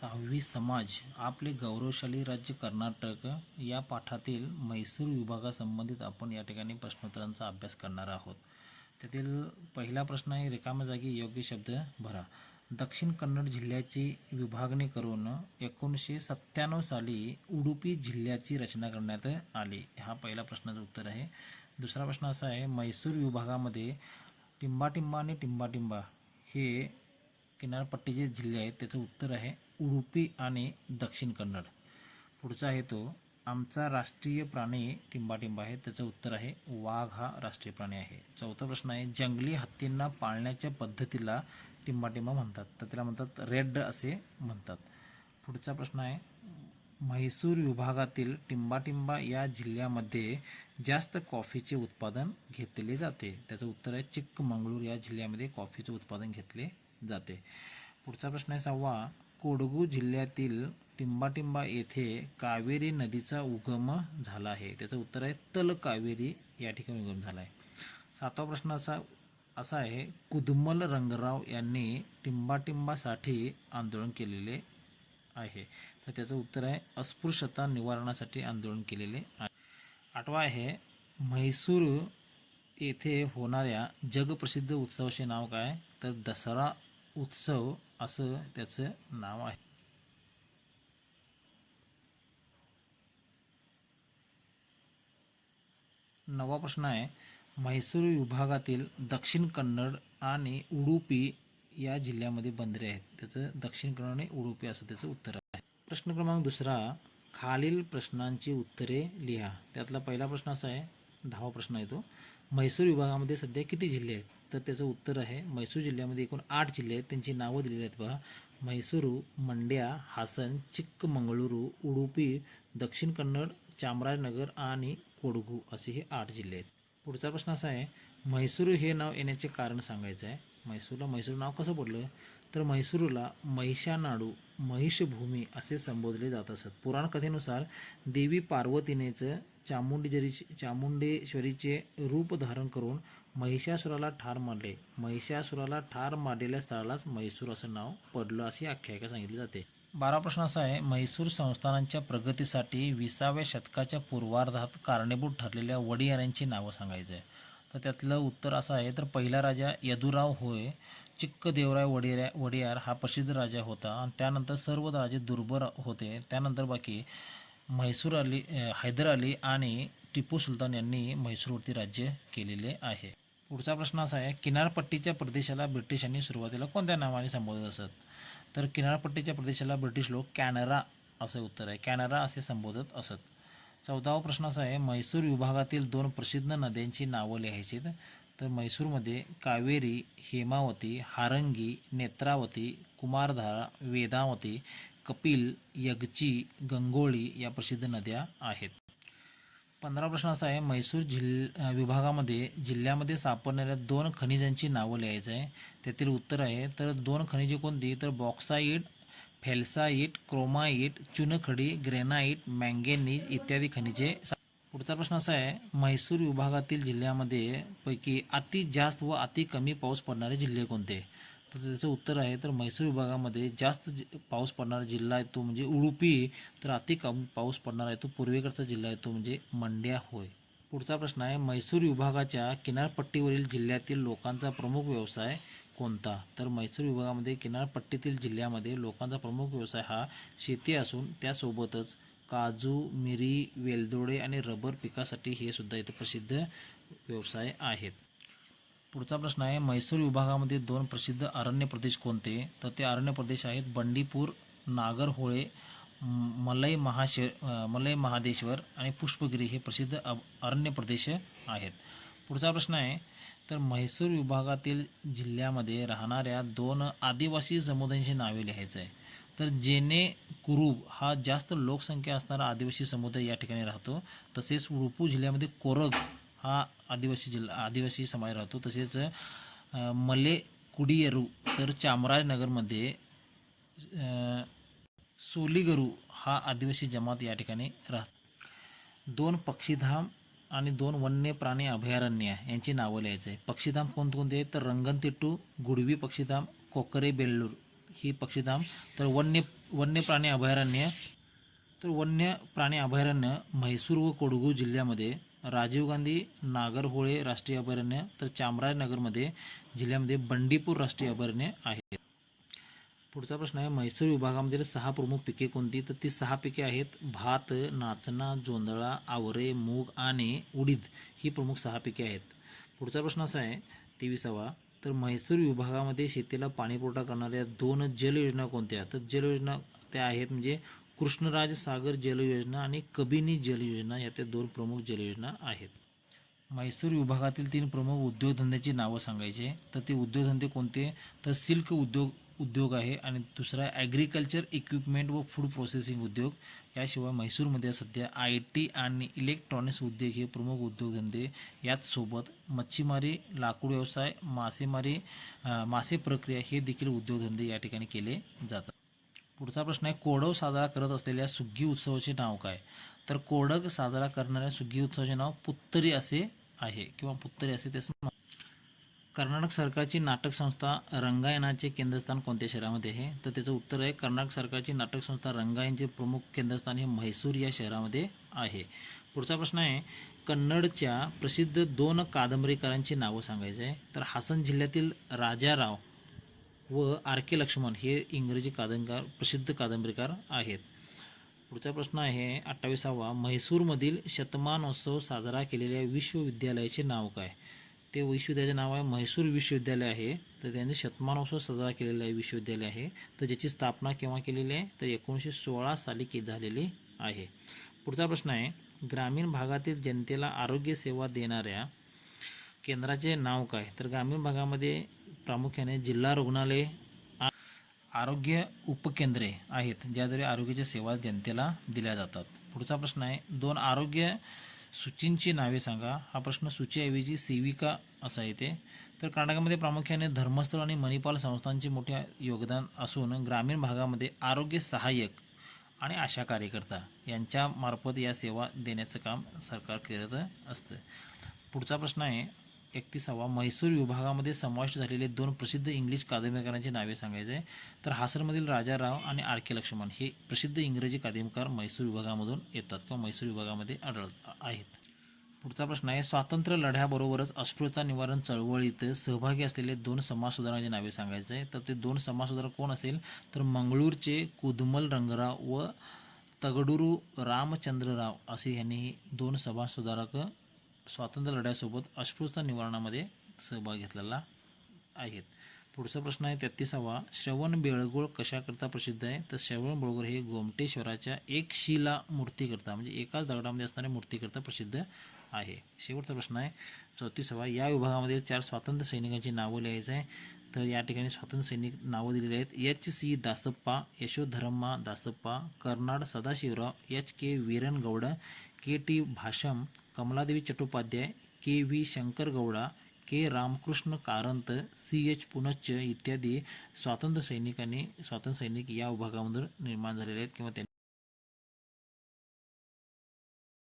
सहावी समाज आपले गौरवशाली राज्य कर्नाटक या पाठातील म्हैसूर विभागासंबंधित आपण या ठिकाणी प्रश्नोत्तरांचा अभ्यास करणार आहोत. त्यातील पहिला प्रश्न आहे रिकाम्या जागी योग्य शब्द भरा. दक्षिण कन्नड जिल्ह्याची विभागणी करून एकोणीसशे सत्त्याण्णव साली उडुपी जिल्ह्याची रचना करण्यात आली. हा पहिला प्रश्नाचं उत्तर आहे. दुसरा प्रश्न असा आहे म्हैसूर विभागामध्ये टिंबाटिंबा आणि टिंबाटिंबा हे किनारपट्टीचे जिल्हे आहेत त्याचं उत्तर आहे उडुपी आणि दक्षिण कन्नड. पुढचा आहे तो आमचा राष्ट्रीय प्राणी टिंबाटिंबा आहे त्याचं उत्तर आहे वाघ हा राष्ट्रीय प्राणी आहे. चौथा प्रश्न आहे जंगली हत्तींना पाळण्याच्या पद्धतीला टिंबाटिंबा म्हणतात. तर त्याला म्हणतात रेड असे म्हणतात. पुढचा प्रश्न आहे म्हैसूर विभागातील टिंबाटिंबा या जिल्ह्यामध्ये जास्त कॉफीचे उत्पादन घेतले जाते. त्याचं उत्तर आहे चिक्कमंगळूर या जिल्ह्यामध्ये कॉफीचे उत्पादन घेतले जाते. पुढचा प्रश्न आहे सहावा. कोडगू जिल्ह्यातील टिंबाटिंबा येथे कावेरी नदीचा उगम झाला आहे. त्याचं उत्तर आहे तल कावेरी या ठिकाणी उगम झाला आहे. सातवा प्रश्न असा असा आहे कुदमल रंगराव यांनी टिंबाटिंबासाठी आंदोलन केलेले आहे. तर त्याचं उत्तर आहे अस्पृश्यता निवारणासाठी आंदोलन केलेले आहे. आठवा आहे म्हैसूर येथे होणाऱ्या जगप्रसिद्ध उत्सवाचे नाव काय? तर दसरा उत्सव असं त्याचं नाव आहे. नवा प्रश्न आहे म्हैसूर विभागातील दक्षिण कन्नड आणि उडुपी या जिल्ह्यामध्ये बंदरे आहेत. त्याचं दक्षिण कन्नड आणि उडुपी असं त्याचं उत्तर आहे. प्रश्न क्रमांक दुसरा खालील प्रश्नांची उत्तरे लिहा. त्यातला पहिला प्रश्न असा आहे दहावा प्रश्न आहे तो म्हैसूर विभागामध्ये सध्या किती जिल्हे आहेत? तर त्याचं उत्तर आहे म्हैसूर जिल्ह्यामध्ये एकूण आठ जिल्हे आहेत. त्यांची नावं दिलेली आहेत पहा. म्हैसूरू मंड्या हासन चिक्कमंगळुरू उडुपी दक्षिण कन्नड चामराजनगर आणि कोडगू असे हे आठ जिल्हे आहेत. पुढचा प्रश्न असा आहे म्हैसूर हे नाव येण्याचे कारण सांगायचं आहे. म्हैसूरला म्हैसूर नाव कसं पडलं? तर म्हैसूरला महिषानाडू महिषभूमी असे संबोधले जात असत. पुराण कथेनुसार देवी पार्वतीनेच चामुंडेश्वरी चामुंडेश्वरीचे रूप धारण करून महिषासुराला ठार मारले. महिषासुराला ठार मारलेल्या स्थळालाच म्हैसूर असं नाव पडलं अशी आख्यायिका सांगितली जाते. बारा प्रश्न असा आहे म्हैसूर संस्थानांच्या प्रगतीसाठी विसाव्या शतकाच्या पूर्वार्धात कारणीभूत ठरलेल्या वडियारांची नावं सांगायचं आहे तर त्यातलं उत्तर असं आहे तर पहिला राजा यदुराव होय चिक्क देवराय वडिया वडियार हा प्रसिद्ध राजा होता. आणि त्यानंतर सर्व राजे दुर्बर होते. त्यानंतर बाकी म्हैसूर अली हैदर अली आणि टिपू सुलतान यांनी म्हैसूरवरती राज्य केलेले आहे. पुढचा प्रश्न असा आहे किनारपट्टीच्या प्रदेशाला ब्रिटिशांनी सुरुवातीला कोणत्या नावाने संबोधत असत? तर किनारपट्टीच्या प्रदेशाला ब्रिटिश लोक कॅनरा असे उत्तर आहे. कॅनरा असे संबोधत असत. चौदावा प्रश्न असा आहे म्हैसूर विभागातील दोन प्रसिद्ध नद्यांची नावं लिहायची तर म्हैसूरमध्ये कावेरी हेमावती हारंगी नेत्रावती कुमारधारा वेदावती कपिल यगची गंगोळी या प्रसिद्ध नद्या आहेत. पंधरा प्रश्न असा आहे म्हैसूर जिल्ह विभागामध्ये जिल्ह्यामध्ये सापडणाऱ्या दोन खनिजांची नावं लिहायचं आहे. त्यातील उत्तर आहे तर दोन खनिजे कोणती? तर बॉक्साईट फेल्साईट क्रोमाईट चुनखडी ग्रेनाईट मँगेनीज इत्यादी खनिजे सा- पुढचा प्रश्न असा आहे म्हैसूर विभागातील जिल्ह्यामध्ये पैकी अति जास्त व अति कमी पाऊस पडणारे जिल्हे कोणते? तर त्याचं उत्तर आहे तर म्हैसूर विभागामध्ये जास्त जि- पाऊस पडणारा जिल्हा आहे तो म्हणजे उडुपी तर अति कमी पाऊस पडणारा आहे तो पूर्वेकडचा जिल्हा आहे तो म्हणजे मंड्या होय. पुढचा प्रश्न आहे म्हैसूर विभागाच्या किनारपट्टीवरील जिल्ह्यातील लोकांचा प्रमुख व्यवसाय कोणता? तर म्हैसूर विभागामध्ये किनारपट्टीतील जिल्ह्यामध्ये लोकांचा प्रमुख व्यवसाय हा शेती असून त्यासोबतच काजू मिरी वेलदोडे आणि रबर पिकासाठी हे सुद्धा इथे प्रसिद्ध व्यवसाय आहेत. पुढचा प्रश्न आहे म्हैसूर विभागामध्ये दोन प्रसिद्ध अरण्य प्रदेश कोणते? तर ते अरण्य प्रदेश आहेत बंडीपूर नागरहोळे मलई महाशे मलई महादेश्वर आणि पुष्पगिरी हे प्रसिद्ध अ- अरण्य प्रदेश आहेत. पुढचा प्रश्न आहे तर म्हैसूर विभागातील जिल्ह्यामध्ये राहणाऱ्या दोन आदिवासी समुदायांची नावे लिहायचं आहे. तर जेने कुरुब हा जास्त लोकसंख्या असणारा आदिवासी समुदाय या ठिकाणी राहतो. तसेच उडुपू जिल्ह्यामध्ये कोरग हा आदिवासी जिल्हा आदिवासी समाज राहतो. तसेच मले कुडियरू तर चामराजनगरमध्ये सोलीगरू हा आदिवासी जमात या ठिकाणी राहत. दोन पक्षीधाम आणि दोन वन्य प्राणी अभयारण्य यांची नावं लिहायचं आहे पक्षीधाम कोणकोणते? आहेत तर रंगनतिट्टू गुडवी पक्षीधाम कोकरे बेल्लूर. ही पक्षीधाम. तर वन्य वन्य प्राणी अभयारण्य तर वन्य प्राणी अभयारण्य म्हैसूर व कोडगू जिल्ह्यामध्ये राजीव गांधी नागरहोळे राष्ट्रीय अभयारण्य तर चामराजनगरमध्ये जिल्ह्यामध्ये बंडीपूर राष्ट्रीय अभयारण्य आहे. पुढचा प्रश्न आहे म्हैसूर विभागामधील सहा प्रमुख पिके कोणती? तर ती सहा पिके आहेत भात नाचणा जोंधळा आवरे मूग आणि उडीद ही प्रमुख सहा पिके आहेत. पुढचा प्रश्न असा आहे तेविसावा तर म्हैसूर विभागामध्ये शेतीला पाणीपुरवठा करणाऱ्या दोन जलयोजना कोणत्या? तर जलयोजना त्या आहेत म्हणजे कृष्णराज सागर जलयोजना आणि कबिनी जलयोजना या त्या दोन प्रमुख जलयोजना आहेत. म्हैसूर विभागातील तीन प्रमुख उद्योगधंद्याची नावं सांगायचे तर ते उद्योगधंदे कोणते? तर सिल्क उद्योग उद्योग आहे आणि दुसरा ॲग्रिकल्चर इक्विपमेंट व फूड प्रोसेसिंग उद्योग. याशिवाय म्हैसूरमध्ये सध्या आय टी आणि इलेक्ट्रॉनिक्स उद्योग हे प्रमुख उद्योगधंदे. याचसोबत मच्छीमारी लाकूड व्यवसाय मासेमारी मासे प्रक्रिया हे देखील उद्योगधंदे या ठिकाणी केले जातात. पुढचा प्रश्न आहे कोडव साजरा करत असलेल्या सुग्गी उत्सवाचे नाव काय? तर कोडक साजरा करणाऱ्या सुग्गी उत्सवाचे नाव पुत्तरी असे आहे किंवा पुत्तरी असे त्याचं कर्नाटक सरकारची नाटक संस्था रंगायनाचे केंद्रस्थान कोणत्या शहरामध्ये आहे? तर त्याचं उत्तर आहे कर्नाटक सरकारची नाटक संस्था रंगायनचे प्रमुख केंद्रस्थान हे म्हैसूर या शहरामध्ये आहे. पुढचा प्रश्न आहे कन्नडच्या प्रसिद्ध दोन कादंबरीकारांची नावं सांगायची आहे. तर हासन जिल्ह्यातील राजाराव व आर के लक्ष्मण हे इंग्रजी कादंबरीकार प्रसिद्ध कादंबरीकार आहेत. पुढचा प्रश्न आहे अठ्ठावीसावा म्हैसूरमधील शतमानोत्सव साजरा केलेल्या विश्वविद्यालयाचे नाव काय? ते विश्वविद्यालयाचे नाव आहे म्हैसूर विश्वविद्यालय आहे. तर त्यांनी शतमानोत्सव साजरा केलेला आहे विश्वविद्यालय आहे. तर ज्याची स्थापना केव्हा केलेली आहे? तर एकोणीसशे सोळा साली के झालेली आहे. पुढचा प्रश्न आहे ग्रामीण भागातील जनतेला आरोग्य सेवा देणाऱ्या केंद्राचे नाव काय? तर ग्रामीण भागामध्ये प्रामुख्याने जिल्हा रुग्णालय आरोग्य उपकेंद्रे आहेत ज्याद्वारे आरोग्याच्या सेवा जनतेला दिल्या जातात. पुढचा प्रश्न आहे दोन आरोग्य सूचींची नावे सांगा. हा प्रश्न सूचीऐवजी सेविका असा येते. तर कर्नाटकामध्ये प्रामुख्याने धर्मस्थळ आणि मणिपाल संस्थांचे मोठे योगदान असून ग्रामीण भागामध्ये आरोग्य सहाय्यक आणि आशा कार्यकर्ता यांच्यामार्फत या सेवा देण्याचं काम सरकार करत असतं. पुढचा प्रश्न आहे एकतीसावा म्हैसूर विभागामध्ये समाविष्ट झालेले दोन प्रसिद्ध इंग्लिश कादंबरीकारांची नावे सांगायचे आहे. तर हासरमधील राजाराव आणि आर के लक्ष्मण हे प्रसिद्ध इंग्रजी कादंबरीकार म्हैसूर विभागामधून येतात किंवा म्हैसूर विभागामध्ये आढळत आहेत. पुढचा प्रश्न आहे स्वातंत्र्य लढ्याबरोबरच अस्पृश्यता निवारण चळवळीत सहभागी असलेले दोन समाजसुधारकांची नावे सांगायचे आहे. तर ते दोन समाजसुधारक कोण असेल? तर मंगळूरचे कुदमल रंगराव व तगडुरू रामचंद्रराव असे यांनी दोन समाजसुधारक स्वातंत्र्य लढ्यासोबत अस्पृश्यता निवारणामध्ये सहभाग घेतलेला आहेत. पुढचा प्रश्न आहे तेहतीसावा. श्रवण बेळगोळ कशाकरता प्रसिद्ध आहे? तर श्रवण बेळगोळ हे गोमटेश्वराच्या एक शिला मूर्तीकरता म्हणजे एकाच दगडामध्ये असणाऱ्या मूर्तीकरता प्रसिद्ध आहे. शेवटचा प्रश्न आहे चौतीसावा. या विभागामध्ये चार स्वातंत्र्य सैनिकांची नावं लिहायचं आहे तर या ठिकाणी स्वातंत्र्य सैनिक नावं दिलेली आहेत. H. C. Dasappa Yashodharamma Dasappa Karnad Sadashivrao H. K. Veeranagouda K T Bhashyam Kamaladevi Chattopadhyay K V Shankar Gowda K Ramakrishna Karanth C H Punacha इत्यादी स्वातंत्र्य सैनिकांनी स्वातंत्र्य सैनिक या विभागामधून निर्माण झालेले आहेत किंवा त्यांनी